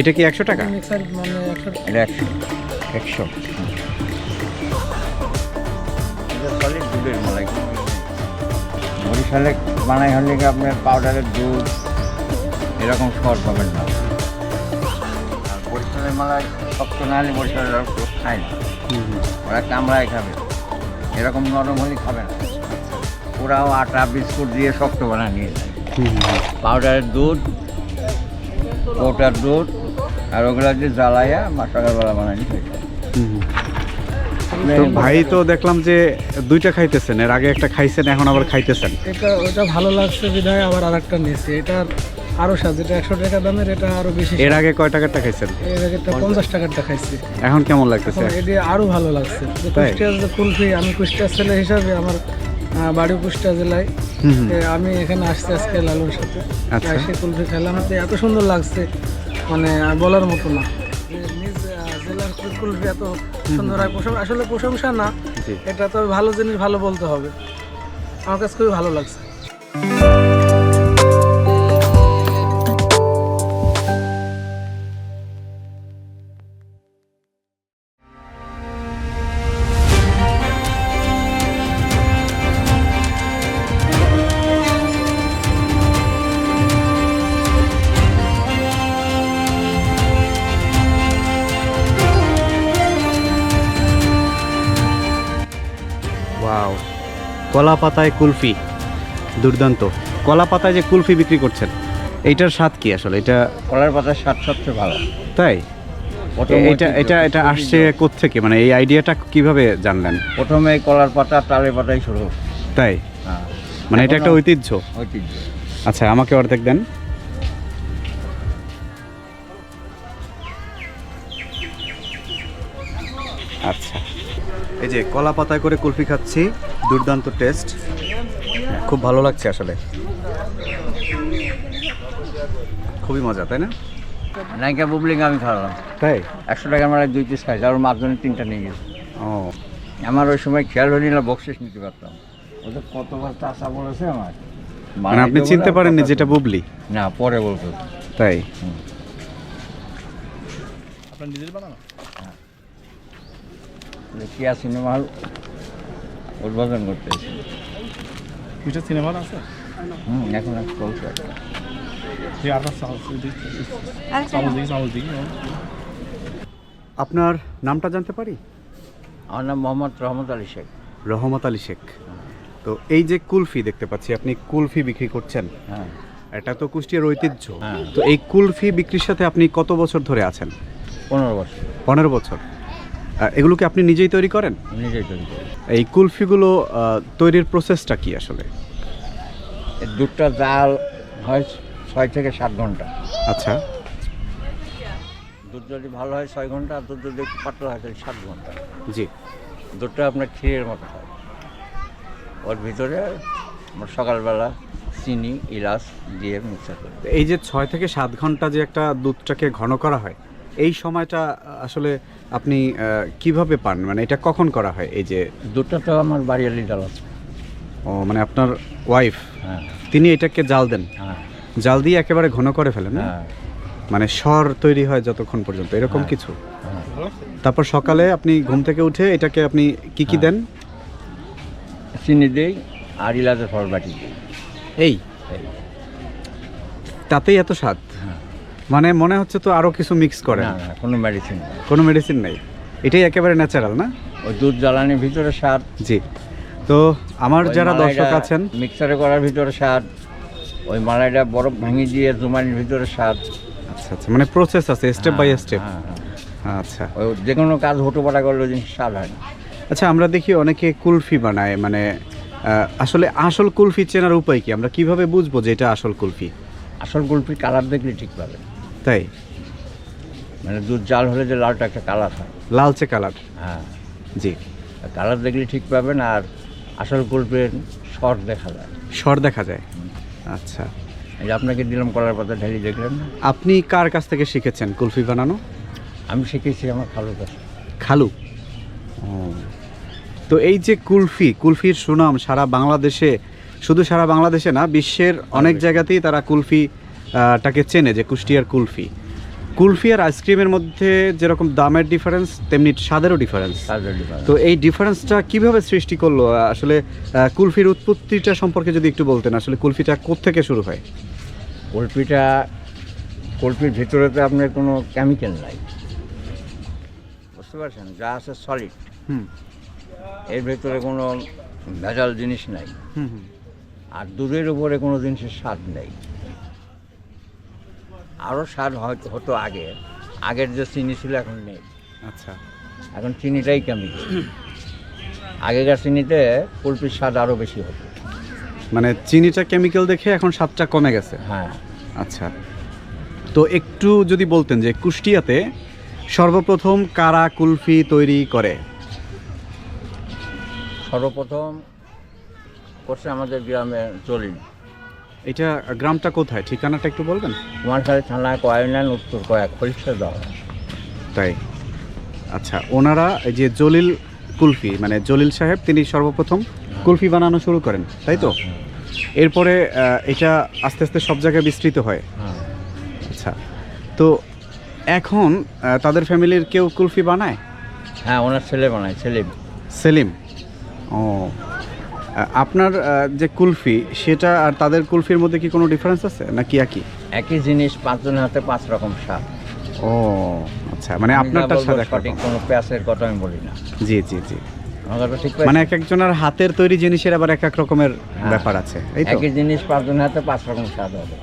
এটা কি একশো টাকা? মিক্সার মানে একশো এটা একশো। একশো। সলিড দুধের মালাই। বরিশালে বানাই হলে কি আপনার পাউডারের দুধ এরকম শর্ট পাবেন না। আর বরিশালের মালাই শক্ত না হলে বরিশালের খায় না। ওরা কামড়ায় খাবে। এরকম নরম হলে খাবে না। ওরাও আটা বিস্কুট দিয়ে শক্ত বানায় নিয়ে যায়। পাউডারের দুধ কৌটার দুধ আর ওগুলা যে জ্বালাইয়া সকালবেলা বানায় নিয়ে তো ভাই তো দেখলাম যে দুইটা খাইতেছেন এর আগে একটা খাইছেন এখন আবার খাইতেছেন। এটা ওটা ভালো লাগছে বিধায় আবার আর একটা নিয়েছি। এটার আরও স্বাদ যেটা একশো টাকা দামের এটা আরও বেশি এর আগে কয় টাকারটা খাইছেন? এর আগে পঞ্চাশ। টাকারটা খাইছি। এখন কেমন লাগতেছে? এটি আরও ভালো লাগছে। যে তাই? কুষ্টিয়ার কুলফি আমি কুষ্টিয়ার ছেলে হিসাবে আমার বাড়ি কুষ্টিয়া জেলায়। আমি এখানে আসতে আজকে লালুর সাথে। আচ্ছা। এসে কুলফি খেলাম। হাতে এত সুন্দর লাগছে মানে বলার মতো না। জেলার কুলফি এত সুন্দর হয়। প্রশংসা আসলে প্রশংসা না। এটা তো ভালো জিনিস ভালো বলতে হবে। আমার কাছে খুবই ভালো লাগছে। কলা পাতায় কুলফি। দুর্দান্ত। কলা পাতায় যে কুলফি বিক্রি করছেন এইটার স্বাদ কি আসলে? এটা কলার পাতার স্বাদ সবচেয়ে ভালো। তাই? এটা এটা এটা আসছে থেকে মানে এই আইডিয়াটা কীভাবে জানলেন? প্রথমে কলার পাতা তালে পাতাই শুরু। তাই? হ্যাঁ। মানে এটা একটা ঐতিহ্য? ঐতিহ্য। আচ্ছা আমাকে অর্ধেক দেন। এই যে কলা পাতায় করে কুলফি খাচ্ছি দুর্দান্ত টেস্ট খুব ভালো লাগছে আসলে। খুবই মজা তাই না? নাইকা বুবলিং আমি খাওয়ালাম। তাই? একশো টাকা আমার দুই পিস খাইছে আর মাঝখানে তিনটা নিয়ে গেছে। ও। আমার ওই সময় খেয়াল হয়নি না বকশিস নিতে পারতাম। ওদের কতবার চাষা বলেছে আমার মানে আপনি চিনতে পারেননি যেটা বুবলি? না পরে বলতো তাই? কিয়া সিনেমা হল উদ্বোধন করতে। দুইটা সিনেমা আছে? হুম এখন চলছে। আপনার নামটা জানতে পারি? আমার নাম মোহাম্মদ রহমত আলী শেখ। রহমত আলী শেখ। তো এই যে কুলফি দেখতে পাচ্ছি আপনি কুলফি বিক্রি করছেন। হ্যাঁ। এটা তো কুষ্টিয়ার ঐতিহ্য। হ্যাঁ। তো এই কুলফি বিক্রির সাথে আপনি কত বছর ধরে আছেন? পনেরো বছর। পনেরো বছর। এগুলো কি আপনি নিজেই তৈরি করেন? নিজেই তৈরি করি। এই কুলফিগুলো তৈরির প্রসেসটা কি আসলে? দুধটা জাল হয় ছয় থেকে সাত ঘণ্টা। আচ্ছা। দুধ যদি ভালো হয় ছয় ঘণ্টা আর দুধ যদি একটু পাতলা হয় তাহলে সাত ঘণ্টা। জি। দুধটা আপনার ক্ষীরের মতো হয়। ওর ভিতরে আমরা সকালবেলা চিনি ইলাচ দিয়ে মিক্সার করি এই যে ছয় থেকে সাত ঘণ্টা যে একটা দুধটাকে ঘন করা হয় এই সময়টা আসলে আপনি কীভাবে পান? মানে এটা কখন করা হয় এই যে? দুধটা তো আমার বাড়িয়ালি ডাল আছে। ও মানে আপনার ওয়াইফ হ্যাঁ। তিনি এটাকে জাল দেন? হ্যাঁ। জাল দিয়ে একেবারে ঘন করে ফেলেন না? হ্যাঁ। মানে স্বর তৈরি হয় যতক্ষণ পর্যন্ত এরকম। কিছু? তারপর সকালে আপনি ঘুম থেকে উঠে এটাকে আপনি কি কি। দেন? চিনি দেই আর ইলাচের ফল বাটি এই? এই। তাতেই এত স্বাদ? হ্যাঁ। মানে মনে হচ্ছে তো আরও কিছু মিক্স করে। না না কোনো মেডিসিন কোনো মেডিসিন নেই। এটাই একেবারে ন্যাচারাল না? ওই দুধ জ্বালানির ভিতরে স্বাদ। জি। তো আমার যারা দর্শক আছেন মিক্সারে করার ভিতরে স্বাদ ওই মালাইটা বরফ ভাঙি দিয়ে জুমানির ভিতরে স্বাদ। আচ্ছা আচ্ছা মানে প্রসেস আছে স্টেপ বাই স্টেপ। আচ্ছা। ওই যে কোনো কাজ হুটোপাটা করলে জিনিস স্বাদ হয় না। আচ্ছা আমরা দেখি অনেকে কুলফি বানায় মানে আসলে আসল কুলফি চেনার উপায় কি? আমরা কীভাবে বুঝব যে এটা আসল কুলফি? আসল কুলফির কালার দেখলে ঠিক পাবে তাই? মানে দুধ জাল হলে যে লালটা একটা কালার হয়। লালচে কালার হ্যাঁ। জি। কালার দেখলে ঠিক পাবেন আর আসল কুলফির শর্ট দেখা যায়। স্বর দেখা যায়। আচ্ছা। এই যে আপনাকে দিলাম কলার পাতা ঢালি দেখলেন না? আপনি কার কাছ থেকে শিখেছেন কুলফি বানানো? আমি শিখেছি আমার খালুর কাছে খালু? ও। তো এই যে কুলফি কুলফির সুনাম সারা বাংলাদেশে শুধু সারা বাংলাদেশে না বিশ্বের অনেক। জায়গাতেই তারা কুলফি টাকে চেনে যে কুষ্টিয়ার কুলফি। কুলফি আর আইসক্রিমের মধ্যে যেরকম দামের ডিফারেন্স তেমনি স্বাদেরও ডিফারেন্স তো এই ডিফারেন্সটা কীভাবে সৃষ্টি করল? আসলে কুলফির উৎপত্তিটা সম্পর্কে যদি একটু বলতেন আসলে কুলফিটা কোত্থেকে শুরু হয়? কুলফিটা কুলফির ভিতরে তো আপনার কোনো কেমিক্যাল নাই। বুঝতে পারছেন? যা আছে সলিড হুম। এর ভেতরে কোনো ভেজাল জিনিস নাই। আর দুধের উপরে কোনো জিনিসের স্বাদ নেই। আরও স্বাদ হয়তো হতো আগে। আগের যে চিনি ছিল এখন নেই। আচ্ছা। এখন চিনিটাই কেমিক্যাল আগেকার চিনিতে কুলপির স্বাদ আরও বেশি হতো। মানে চিনিটা কেমিক্যাল দেখে এখন স্বাদটা কমে গেছে? হ্যাঁ। আচ্ছা। তো একটু যদি বলতেন যে কুষ্টিয়াতে সর্বপ্রথম কারা কুলফি তৈরি করে? সর্বপ্রথম করছে আমাদের গ্রামে চলিন এটা গ্রামটা কোথায়? ঠিকানাটা একটু বলবেন? কুমারখালী থানায় কয়েনান উত্তর কয়েক দেওয়া তাই? আচ্ছা ওনারা এই যে জলিল কুলফি মানে জলিল সাহেব তিনি সর্বপ্রথম কুলফি বানানো শুরু করেন তাই তো? এরপরে এটা আস্তে আস্তে সব জায়গায় বিস্তৃত হয়। হ্যাঁ। আচ্ছা তো এখন তাদের ফ্যামিলির কেউ কুলফি বানায়? হ্যাঁ ওনার ছেলে বানায় সেলিম। সেলিম। ও আপনার যে কুলফি সেটা আর তাদের কুলফির মধ্যে কি কোনো ডিফারেন্স আছে নাকি একই? একই জিনিস পাঁচজনের হাতে পাঁচ রকম স্বাদ। ও আচ্ছা মানে আপনারটার সাথে সঠিক কোনো পেঁয়াজের কথা আমি বলি না। জি জি জি। আমার মানে এক একজনের হাতের তৈরি জিনিসের আবার এক এক রকমের হ্যাঁ। ব্যাপার আছে এই তো? একই জিনিস পাঁচজনের হাতে পাঁচ রকম স্বাদ হবে।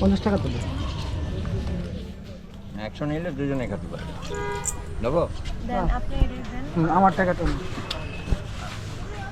পঞ্চাশ টাকা তো একশো নিলে দুজনে খেতে